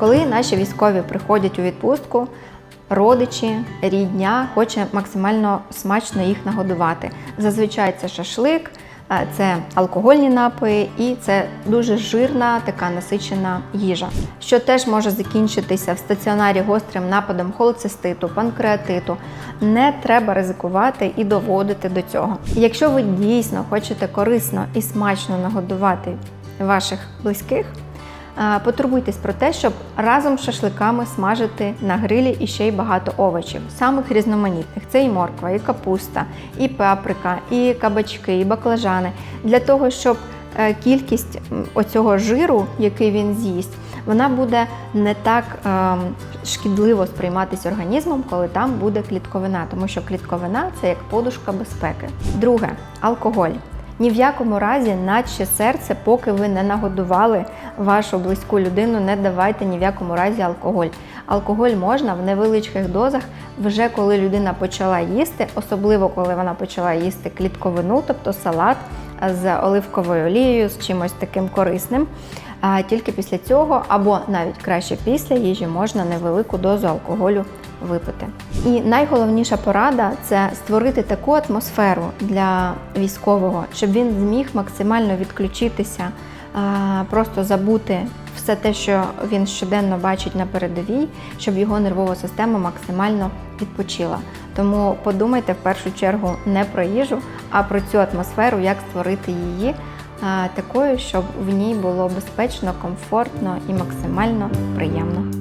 Коли наші військові приходять у відпустку, родичі, рідня хоче максимально смачно їх нагодувати. Зазвичай це шашлик, це алкогольні напої і це дуже жирна така насичена їжа, що теж може закінчитися в стаціонарі гострим нападом холециститу, панкреатиту. Не треба ризикувати і доводити до цього. Якщо ви дійсно хочете корисно і смачно нагодувати ваших близьких. Е, Потурбуйтесь про те, щоб разом з шашликами смажити на грилі і ще й багато овочів, самих різноманітних. Це і морква, і капуста, і паприка, і кабачки, і баклажани. Для того, щоб е, кількість оцього жиру, який він з'їсть, вона буде не так ем, шкідливо сприйматися організмом, коли там буде клітковина, тому що клітковина це як подушка безпеки. Друге алкоголь. Ні в якому разі, наче серце, поки ви не нагодували вашу близьку людину, не давайте ні в якому разі алкоголь. Алкоголь можна в невеличких дозах, вже коли людина почала їсти, особливо коли вона почала їсти клітковину, тобто салат з оливковою олією, з чимось таким корисним. А тільки після цього, або навіть краще після їжі, можна невелику дозу алкоголю випити. І найголовніша порада це створити таку атмосферу для військового, щоб він зміг максимально відключитися, просто забути все те, що він щоденно бачить на передовій, щоб його нервова система максимально відпочила. Тому подумайте в першу чергу не про їжу, а про цю атмосферу, як створити її такою, щоб в ній було безпечно, комфортно і максимально приємно.